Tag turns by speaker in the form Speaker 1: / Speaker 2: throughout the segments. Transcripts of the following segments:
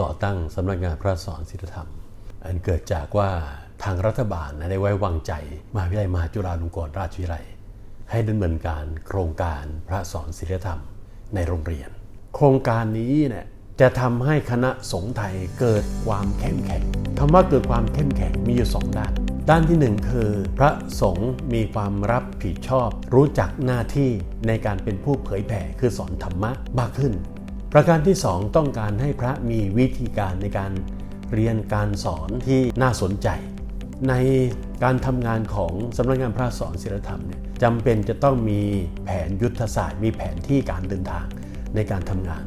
Speaker 1: ก่อตั้งสำนักงานพระสอนศิลธรรม อันเกิดจากว่าทางรัฐบาลได้ไว้วางใจมหาวิทยาลัยมหาจุฬาลงกรณราชวิทยาลัย ให้ดำเนินการโครงการพระสอนศิลธรรมในโรงเรียน โครงการนี้เนี่ยจะทำให้คณะสงฆ์ไทยเกิดความเข้มแข็งคำว่าเกิดความเข้มแข็งมีอยู่สองด้าน ด้านที่หนึ่งคือ พระสงฆ์มีความรับผิดชอบ รู้จักหน้าที่ในการเป็นผู้เผยแผ่คือสอนธรรมะมากขึ้น ประการที่สองต้องการให้พระมีวิธีการในการเรียนการสอนที่น่าสนใจ ในการทำงานของสำนักงานพระสอนศิลธรรมเนี่ยจำเป็นจะต้องมีแผนยุทธศาสตร์ มีแผนที่การเดินทางในการทำงาน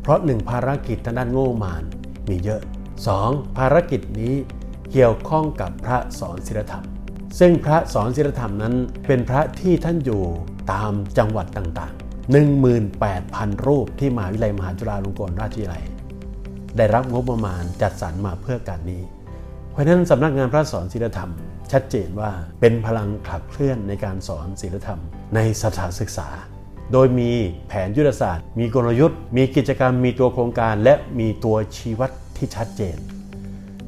Speaker 1: เพราะหนึ่งภารกิจทางด้านโง่มานมีเยอะ 2. ภารกิจนี้เกี่ยวข้องกับพระสอนศิลธรรม ซึ่งพระสอนศิลธรรมนั้นเป็นพระที่ท่านอยู่ตามจังหวัดต่าง 18,000 รูปที่มหาวิทยาลัยมหาจุฬาลงกรณราชวิทยาลัย ได้รับงบประมาณจัดสรรมาเพื่อการนี้ เพราะฉะนั้นสำนักงานพระสอนศิลธรรม ชัดเจนว่าเป็นพลังขับเคลื่อนในการสอนศิลธรรม ในสถานศึกษา โดยมีแผนยุทธศาสตร์ มีกลยุทธ์ มีกิจกรรม มีตัวโครงการ และมีตัวชี้วัดที่ชัดเจน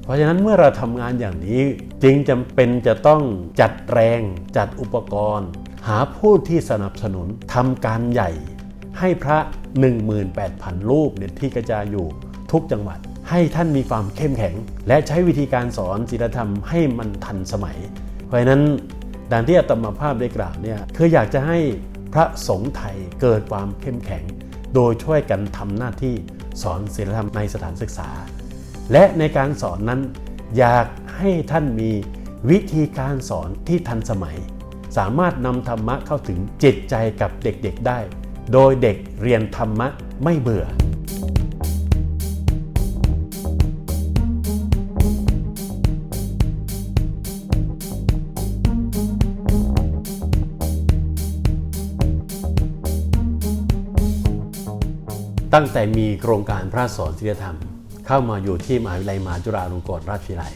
Speaker 1: เพราะฉะนั้นเมื่อเราทำงานอย่างนี้จึงจำเป็นจะต้องจัดแรงจัดอุปกรณ์ หาผู้ที่สนับสนุนทำการใหญ่ ให้พระ 18,000 รูปเนี่ยที่กระจายอยู่ทุกจังหวัด ให้ท่านมีความเข้มแข็ง และใช้วิธีการสอนศีลธรรมให้มันทันสมัย เพราะนั้นดังที่อาตมาภาพได้กล่าวเนี่ยคืออยากจะให้พระสงฆ์ไทยเกิดความเข้มแข็ง โดยช่วยกันทำหน้าที่สอนศีลธรรมในสถานศึกษา และในการสอนนั้นอยากให้ท่านมีวิธีการสอนที่ทันสมัย สามารถนำธรรมะเข้าถึงจิตใจกับเด็กๆได้ โดยเด็กเรียนธรรมะไม่เบื่อตั้งแต่มีโครงการพระสอนศิลธรรม เข้ามาอยู่ที่มหาวิทยาลัยมหาจุฬาลงกรณราชวิทยาลัย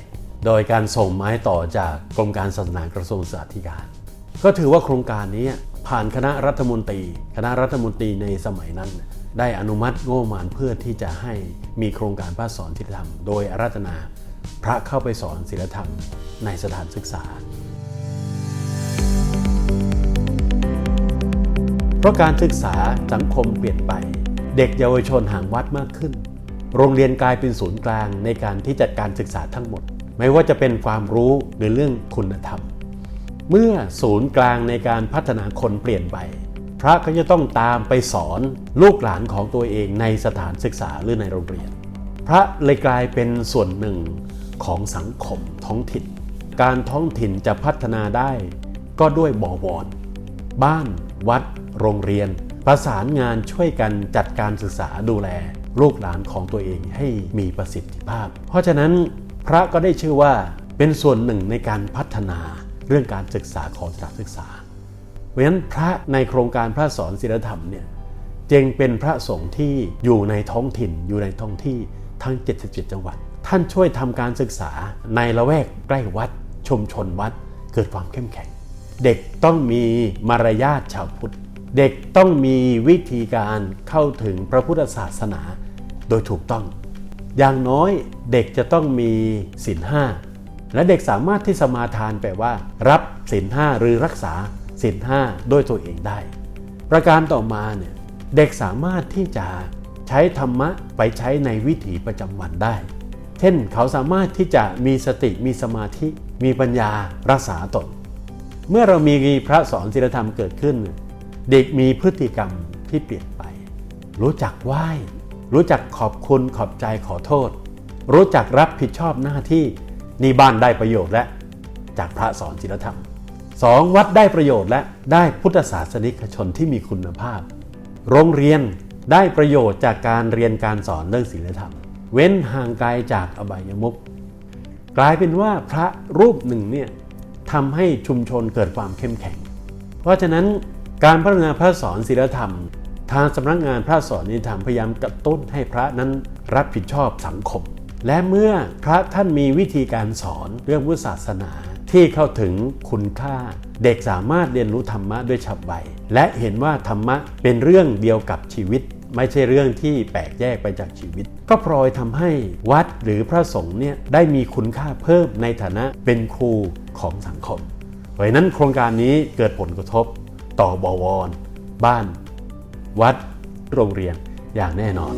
Speaker 1: โดยการส่งไม้ต่อจากกรมการศาสนากระทรวงศึกษาธิการ ก็ถือว่าโครงการนี้ผ่านคณะรัฐมนตรี คณะรัฐมนตรีในสมัยนั้น ได้อนุมัติงบประมาณเพื่อที่จะให้มีโครงการพระสอนศิลธรรม โดยอาราธนาพระเข้าไปสอนศิลธรรมในสถานศึกษา เพราะการศึกษาสังคมเปลี่ยนไป เด็กเยาวชนห่างวัดมากขึ้น โรงเรียนกลายเป็นศูนย์กลางในการที่จัดการศึกษาทั้งหมด ไม่ว่าจะเป็นความรู้หรือเรื่องคุณธรรม เมื่อศูนย์กลางในการพัฒนาคนเปลี่ยนไป พระก็จะต้องตามไปสอนลูกหลานของตัวเองในสถานศึกษาหรือในโรงเรียน พระเลยกลายเป็นส่วนหนึ่งของสังคมท้องถิ่น การท้องถิ่นจะพัฒนาได้ ก็ด้วยบวร บ้าน วัด โรงเรียน ประสานงานช่วยกันจัดการศึกษาดูแล ลูกหลานของตัวเองให้มีประสิทธิภาพ เพราะฉะนั้นพระก็ได้ชื่อว่าเป็นส่วนหนึ่งในการพัฒนา เรื่องการศึกษาของสถานศึกษา เพราะฉะนั้นพระในโครงการพระสอนศีลธรรมเนี่ยจึงเป็นพระสงฆ์ที่อยู่ในท้องถิ่นอยู่ในท้องที่ทั้ง 77 จังหวัด ท่านช่วยทำการศึกษาในละแวกใกล้วัด ชุมชนวัด เกิดความเข้มแข็ง เด็กต้องมีมารยาทชาวพุทธ เด็กต้องมีวิธีการเข้าถึงพระพุทธศาสนาโดยถูกต้อง อย่างน้อยเด็กจะต้องมีศีลห้า และเด็กสามารถที่สมาทานแปลว่า รับศีลห้าหรือรักษาศีลห้าด้วยตัวเองได้ ประการต่อมาเนี่ยเด็กสามารถที่จะใช้ธรรมะไปใช้ในวิถีประจำวันได้ เช่นเขาสามารถที่จะมีสติมีสมาธิ มีปัญญารักษาตน เมื่อเรามีพระสอนศีลธรรมเกิดขึ้น เด็กมีพฤติกรรมที่เปลี่ยนไป รู้จักไหว้ รู้จักขอบคุณขอบใจขอโทษ รู้จักรับผิดชอบหน้าที่ นี่บ้านได้ประโยชน์และจากพระสอนศีลธรรมสองวัดได้ประโยชน์และได้พุทธศาสนิกชนที่มีคุณภาพ โรงเรียนได้ประโยชน์จากการเรียนการสอนเรื่องศีลธรรม เว้นห่างไกลจากอบายมุขกลายเป็นว่าพระรูปหนึ่งเนี่ยทำให้ชุมชนเกิดความเข้มแข็ง เพราะฉะนั้นการพัฒนาพระสอนศีลธรรม ทางสำนักงานพระสอนนิธรรมพยายามกระตุ้นให้พระนั้นรับผิดชอบสังคม และเมื่อพระท่านมีวิธีการสอนเรื่องพุทธศาสนาที่เข้าถึงคุณค่า เด็กสามารถเรียนรู้ธรรมะด้วยฉับไวและเห็นว่าธรรมะเป็นเรื่องเดียวกับชีวิต ไม่ใช่เรื่องที่แปลกแยกไปจากชีวิต ก็พลอยทำให้วัดหรือพระสงฆ์เนี่ยได้มีคุณค่าเพิ่มในฐานะเป็นครูของสังคมเพราะนั้นโครงการนี้เกิดผลกระทบต่อบวรบ้าน วัด โรงเรียนอย่างแน่นอน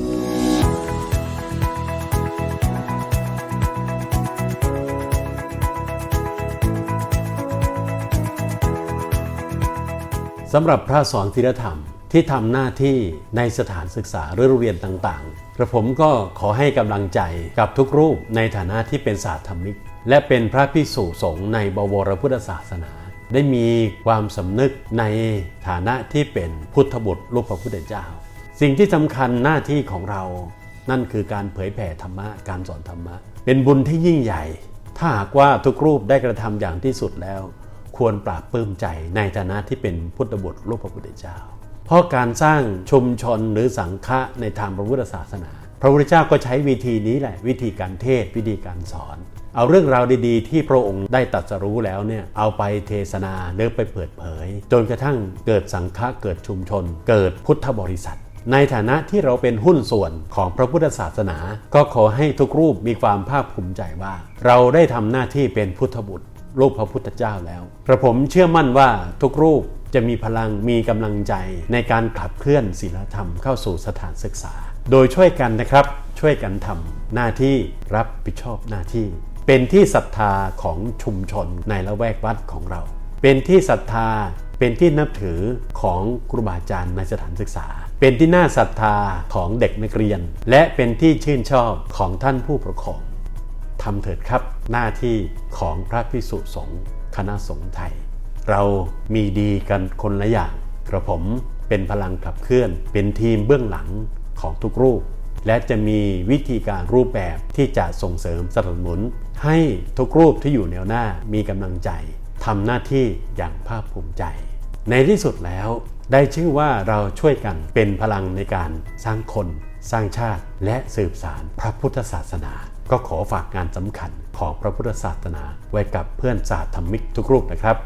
Speaker 1: สำหรับพระสอนธีรธรรมที่ทำหน้าที่ในสถานศึกษาหรือโรงเรียนต่างๆ กระผมก็ขอให้กำลังใจกับทุกรูปในฐานะที่เป็นศาสตร์ธรรมิก และเป็นพระพิสุสงฆ์ในบวรพุทธศาสนา ได้มีความสำนึกในฐานะที่เป็นพุทธบุตรลูกพระพุทธเจ้า สิ่งที่สำคัญหน้าที่ของเรา นั่นคือการเผยแผ่ธรรมะการสอนธรรมะ เป็นบุญที่ยิ่งใหญ่ ถ้าหากว่าทุกรูปได้กระทำอย่างที่สุดแล้ว ควรปราบปลื้มใจในฐานะที่เป็นพุทธบุตรลูกพระพุทธเจ้า เพราะการสร้างชุมชนหรือสังฆะในทางพระพุทธศาสนา พระพุทธเจ้าก็ใช้วิธีนี้แหละ วิธีการเทศวิธีการสอน เอาเรื่องราวดีๆ ที่พระองค์ได้ตรัสรู้แล้วเนี่ยเอาไปเทศนาเลือไปเปิดเผย จนกระทั่งเกิดสังฆะเกิดชุมชน เกิดพุทธบริษัทในฐานะที่เราเป็นหุ้นส่วนของพระพุทธศาสนา ก็ขอให้ทุกรูปมีความภาคภูมิใจว่า เราได้ทำหน้าที่เป็นพุทธบุตร รูปพระพุทธเจ้าแล้ว กระผมเชื่อมั่นว่าทุกรูปจะมีพลังมีกำลังใจในการขับเคลื่อนศีลธรรมเข้าสู่สถานศึกษา โดยช่วยกันนะครับ ช่วยกันทำหน้าที่รับผิดชอบหน้าที่ เป็นที่ศรัทธาของชุมชนในละแวกวัดของเรา เป็นที่ศรัทธาเป็นที่นับถือของครูบาอาจารย์ในสถานศึกษา เป็นที่น่าศรัทธาของเด็กนักเรียน และเป็นที่ชื่นชอบของท่านผู้ปกครอง ทำเถิดครับ หน้าที่ของพระพิสุสงฆ์คณะสงฆ์ไทย เรามีดีกันคนละอย่างกระผมเป็นพลังขับเคลื่อน เป็นทีมเบื้องหลังของทุกรูป และจะมีวิธีการรูปแบบที่จะส่งเสริมสนับสนุน ให้ทุกรูปที่อยู่แนวหน้ามีกำลังใจทำหน้าที่อย่างภาคภูมิใจ ในที่สุดแล้วได้ชื่อว่าเราช่วยกันเป็นพลังในการสร้างคน สร้างชาติและสืบสารพระพุทธศาสนา ก็ขอฝากงานสำคัญของพระพุทธศาสนา ไว้กับเพื่อนศาสตร์ธรรมิกทุกรูปนะครับ